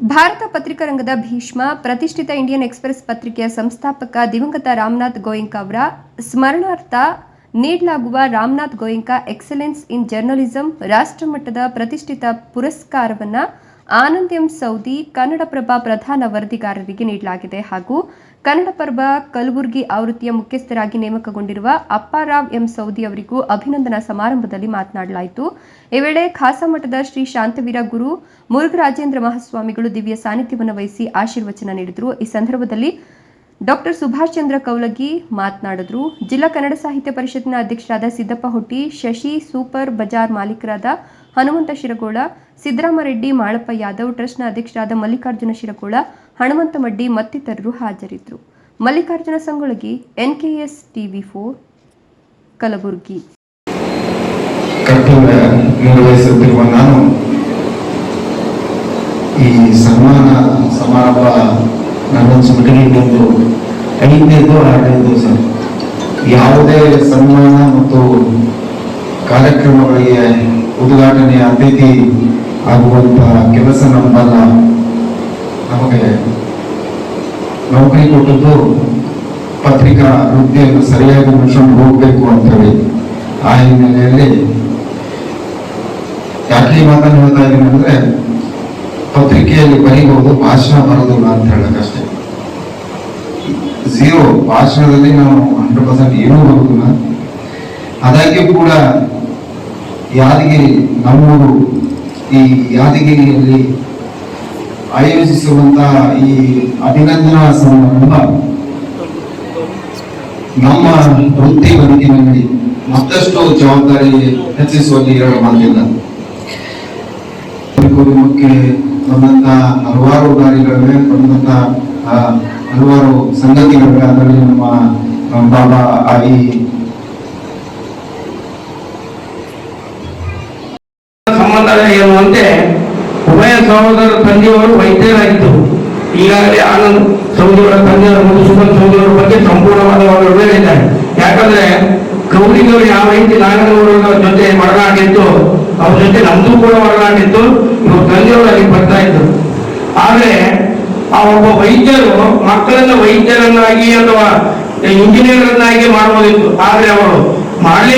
ಭಾರತ ಪತ್ರಿಕಾರಂಗದ ಭೀಷ್ಮ, ಪ್ರತಿಷ್ಠಿತ Indian express ಪತ್ರಿಕೆಯ ಸಂಸ್ಥಾಪಕ ದಿವಂಗತ ರಾಮನಾಥ್ ಗೋಯಂಕ ಅವರ ಸ್ಮರಣಾರ್ಥ ನೀಡಲಾಗುವ Ramnath Goenka excellence in journalism ರಾಷ್ಟ್ರಮಟ್ಟದ ಪ್ರತಿಷ್ಠಿತ ಪುರಸ್ಕಾರವನ್ನು ಆನಂದ್ ಎಂ ಸೌದಿ ಕನ್ನಡಪ್ರಭ ಪ್ರಧಾನ ವರದಿಗಾರರಿಗೆ ನೀಡಲಾಗಿದೆ ಹಾಗೂ ಕನ್ನಡಪ್ರಭ ಕಲಬುರಗಿ ಆವೃತ್ತಿಯ ಮುಖ್ಯಸ್ಥರಾಗಿ ನೇಮಕಗೊಂಡಿರುವ ಅಪ್ಪಾರಾವ್ ಎಂ ಸೌದಿ ಅವರಿಗೂ ಅಭಿನಂದನಾ ಸಮಾರಂಭದಲ್ಲಿ ಮಾತನಾಡಲಾಯಿತು. ಈ ವೇಳೆ ಖಾಸಮಠದ ಶ್ರೀ ಶಾಂತವೀರ ಗುರು ಮುರುಘರಾಜೇಂದ್ರ ಮಹಾಸ್ವಾಮಿಗಳು ದಿವ್ಯ ಸಾನ್ನಿಧ್ಯವನ್ನು ವಹಿಸಿ ಆಶೀರ್ವಚನ ನೀಡಿದರು. ಈ ಸಂದರ್ಭದಲ್ಲಿ ಡಾಕ್ಟರ್ ಸುಭಾಷ್ ಚಂದ್ರ ಕೌಲಗಿ ಮಾತನಾಡಿದ್ರು. ಜಿಲ್ಲಾ ಕನ್ನಡ ಸಾಹಿತ್ಯ ಪರಿಷತ್ನ ಅಧ್ಯಕ್ಷರಾದ ಸಿದ್ದಪ್ಪ ಹೊಟ್ಟಿ, ಶಶಿ, ಸೂಪರ್ ಬಜಾರ್ ಮಾಲೀಕರಾದ ಹನುಮಂತ ಶಿರಗೋಳ, ಸಿದ್ದರಾಮರೆಡ್ಡಿ, ಮಾಳಪ್ಪ ಯಾದವ್, ಟ್ರಸ್ಟ್ನ ಅಧ್ಯಕ್ಷರಾದ ಮಲ್ಲಿಕಾರ್ಜುನ ಶಿರಗೋಳ, ಹನುಮಂತ ಮಡ್ಡಿ ಮತ್ತಿತರರು ಹಾಜರಿದ್ದರು. Mallikarjuna Sangolagi NKS TV four Kalaburagi. ಈ ಸನ್ಮಾನ ಸಮಾರಂಭ ಐದನೇದು ಆರನೇದು ಸರ್ ಯಾವುದೇ ಸನ್ಮಾನ ಮತ್ತು ಕಾರ್ಯಕ್ರಮಗಳಿಗೆ ಉದ್ಘಾಟನೆಯ ಅತಿಥಿ ಆಗುವಂತಹ ಕೆಲಸ ನಮ್ಮಲ್ಲ. ನಮಗೆ ನೌಕರಿ ಕೊಟ್ಟದ್ದು ಪತ್ರಿಕಾ ವೃತ್ತಿಯನ್ನು ಸರಿಯಾಗಿ ನಡೆಸ್ಕೊಂಡು ಹೋಗಬೇಕು ಅಂತ ಹೇಳಿ. ಆ ಹಿನ್ನೆಲೆಯಲ್ಲಿ ಯಾಕೆ ಮಾತನ್ನು ಹೇಳ್ತಾ ಇದ್ದೀನಿ ಅಂದ್ರೆ ಪತ್ರಿಕೆಯಲ್ಲಿ ಬರೀಬಹುದು ಭಾಷಣ ಬರೋದಿಲ್ಲ ಅಂತ ಹೇಳಕ್ಕಷ್ಟೇ ಜೀರೋ ಭಾಷಣದಲ್ಲಿ ನಾವು ಹಂಡ್ರೆಡ್ ಪರ್ಸೆಂಟ್ ಏನೂ ಬರೋದಿಲ್ಲ. ಆದಾಗ್ಯೂ ಕೂಡ ಯಾದಗಿರಿ ನಮ್ಮೂರು ಈ ಯಾದಗಿರಿಯಲ್ಲಿ ಆಯೋಜಿಸುವಂತಹ ಈ ಅಭಿನಂದನಾ ಸಮಾರಂಭ ನಮ್ಮ ವೃತ್ತಿ ಬದುಕಿನಲ್ಲಿ ಮತ್ತಷ್ಟು ಜವಾಬ್ದಾರಿ ಹೆಚ್ಚಿಸುವಲ್ಲಿ ಎರಡು ಮಾತಿಲ್ಲ. ಕುಟುಂಬಕ್ಕೆ ಬಂದಂತ ಹಲವಾರು ದಾರಿಗಳಿವೆ ಬಂದಂತ ಆ, ಹಲವಾರು ಸಂಗತಿಗಳಿವೆ. ಅದರಲ್ಲಿ ನಮ್ಮ ಬಾಬಾ ಬಾಬಾ ಆಯಿ ಏನು ಎನ್ನುವಂತೆ ಉಭಯ ಸಹೋದರ ತಂದೆಯವರು ವೈದ್ಯರಾಗಿದ್ದರು. ಈಗಾಗಲೇ ಆನಂದ್ ಸೌದಿಯವರ ಮತ್ತು ಸುಪನ್ ಸೌದಿಯವರ ಬಗ್ಗೆ ಸಂಪೂರ್ಣವಾದ ಅವರು ಹೇಳಿದ್ದಾರೆ ಯಾಕಂದ್ರೆ ಗೌರಿಗವರು ಯಾವ ರೀತಿ ನಾಗನವರ ಜೊತೆ ಒಡನಾಡಿತ್ತು ಅವ್ರ ಜೊತೆ ನಮ್ದು ಕೂಡ ಒಡನಾಡಿತ್ತು ಇವ್ರ ತಂದೆಯವರು ಅಲ್ಲಿ ಬರ್ತಾ ಇದ್ರು. ಆದ್ರೆ ಆ ಒಬ್ಬ ವೈದ್ಯರು ಮಕ್ಕಳನ್ನ ವೈದ್ಯರನ್ನಾಗಿ ಅಥವಾ ಇಂಜಿನಿಯರ್ ಅನ್ನಾಗಿ ಮಾಡಬಹುದಿತ್ತು ಆದ್ರೆ ಅವರು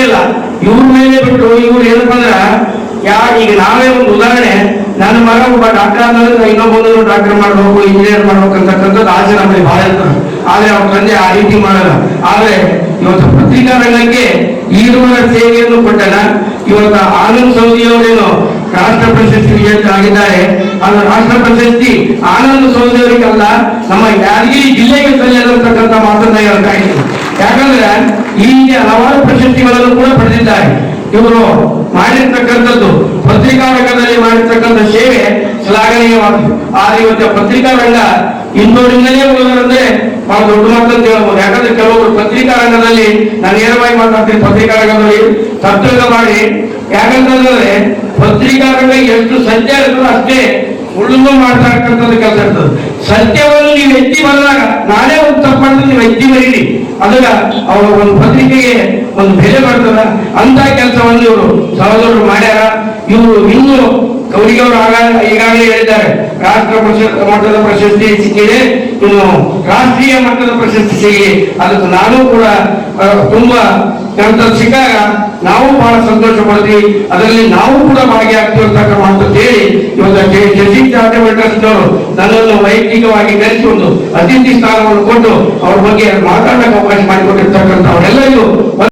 ಇಲ್ಲ. ಇವ್ರ ಮೇಲೆ ಬಿಟ್ಟು ಇವ್ರು ಏನಪ್ಪ ಅಂದ್ರ ಯಾ, ಈಗ ನಾವೇ ಒಂದು ಉದಾಹರಣೆ. ನನ್ನ ಮಗ ಒಬ್ಬ ಡಾಕ್ಟರ್ ಆದ್ರೆ ಇನ್ನೊಬ್ಬನು ಡಾಕ್ಟರ್ ಮಾಡ್ಬೇಕು ಇಂಜಿನಿಯರ್ ಮಾಡ್ಬೇಕು ಅಂತಕ್ಕಂಥದ್ದು ಆಸೆ ನಮಗೆ ಬಹಳ ಆದ್ರೆ ಅವ್ರ ತಂದೆ ಆ ರೀತಿ ಮಾಡಲ್ಲ. ಆದ್ರೆ ಇವತ್ತು ಪತ್ರಿಕಾ ರಂಗಕ್ಕೆ ಈರುವರ ಸೇವೆಯನ್ನು ಕೊಟ್ಟನ. ಇವತ್ತು ಆನಂದ್ ಸೌದಿಯವರೇನು ರಾಷ್ಟ್ರ ಪ್ರಶಸ್ತಿ ಆಗಿದ್ದಾರೆ. ಅದು ರಾಷ್ಟ್ರ ಪ್ರಶಸ್ತಿ ಆನಂದ್ ಸೌದಿಯವರಿಗಲ್ಲ, ನಮ್ಮ ಯಾದಗಿರಿ ಜಿಲ್ಲೆಗೆ ಸಲ್ಲಿರತಕ್ಕಂಥ ಮಾತನ್ನ ಹೇಳ್ತಾ ಯಾಕಂದ್ರೆ ಹಿಂದೆ ಹಲವಾರು ಪ್ರಶಸ್ತಿಗಳನ್ನು ಕೂಡ ಪಡೆದಿದ್ದಾರೆ. ಇವರು ಮಾಡಿರ್ತಕ್ಕಂಥದ್ದು. ಪತ್ರಿಕಾ ರಂಗದಲ್ಲಿ ಮಾಡಿರ್ತಕ್ಕಂಥ ಸೇವೆ ಶ್ಲಾಘನೀಯವಾಗಿದೆ. ಆದ್ರೆ ಇವತ್ತು ಪತ್ರಿಕಾ ರಂಗ ಇಂದೋರಿಂದಲೇ ಹೋಗೋದಂದ್ರೆ ಬಹಳ ದೊಡ್ಡ ಮಾತು ಹೇಳ್ಬೋದು. ಯಾಕಂದ್ರೆ ಕೆಲವರು ಪತ್ರಿಕಾ ರಂಗದಲ್ಲಿ ನಾನು ನೇರವಾಗಿ ಮಾತಾಡ್ತೀನಿ, ಪತ್ರಿಕಾ ರಂಗದಲ್ಲಿ ಮಾಡಿ. ಯಾಕಂತಂದ್ರೆ ಪತ್ರಿಕಾ ರಂಗ ಎಷ್ಟು ಸತ್ಯ ಇರ್ತದೋ ಅಷ್ಟೇ ಉಳಿದು ಮಾಡ್ತಾ ಇರ್ತಕ್ಕಂಥದ್ದು ಕೆಲಸ ಇರ್ತದೆ. ಸತ್ಯವನ್ನು ನೀವು ಎತ್ತಿ ಬಂದಾಗ ನಾನೇ ಒಂದು ತಪ್ಪಾಡ್ತೀನಿ ನೀವು ಎತ್ತಿ ಬರೀರಿ ಅದಾಗ ಅವರು ಒಂದು ಪತ್ರಿಕೆಗೆ ಒಂದು ಬೆಲೆ ಬರ್ತದ ಅಂತ ಕೆಲಸವನ್ನು ಇವರು ಸಹೋದರರು ಮಾಡ್ಯಾರ. ಇವರು ಇನ್ನೂ ಅವರಿಗೆ ಅವರು ಈಗಾಗಲೇ ಹೇಳಿದ್ದಾರೆ. ರಾಷ್ಟ್ರ ಮಟ್ಟದ ಪ್ರಶಸ್ತಿ ಸಿಕ್ಕಿದೆ. ಇನ್ನು ರಾಷ್ಟ್ರೀಯ ಮಟ್ಟದ ಪ್ರಶಸ್ತಿ ಸಿಗಲಿ. ಅದಕ್ಕೆ ನಾನು ಕೂಡ ತುಂಬಾ ಸಿಕ್ಕಾಗ ನಾವು ಬಹಳ ಸಂತೋಷ ಪಡ್ತೀವಿ ಅದರಲ್ಲಿ ನಾವು ಕೂಡ ಭಾಗಿಯಾಗ್ತೀವಿ ಅಂತಕ್ಕ ಮಾತು ಹೇಳಿ ಇವತ್ತು ಚಾರಿಟಬಲ್ ಟ್ರಸ್ಟ್ನವರು ನನ್ನನ್ನು ವೈಯಕ್ತಿಕವಾಗಿ ಕರೆಸಿ ಒಂದು ಅತಿಥಿ ಸ್ಥಾನವನ್ನು ಕೊಟ್ಟು ಅವ್ರ ಬಗ್ಗೆ ಮಾತಾಡಕ್ಕೆ ಅವಕಾಶ ಮಾಡಿಕೊಟ್ಟಿರ್ತಕ್ಕಂಥ ಅವರೆಲ್ಲ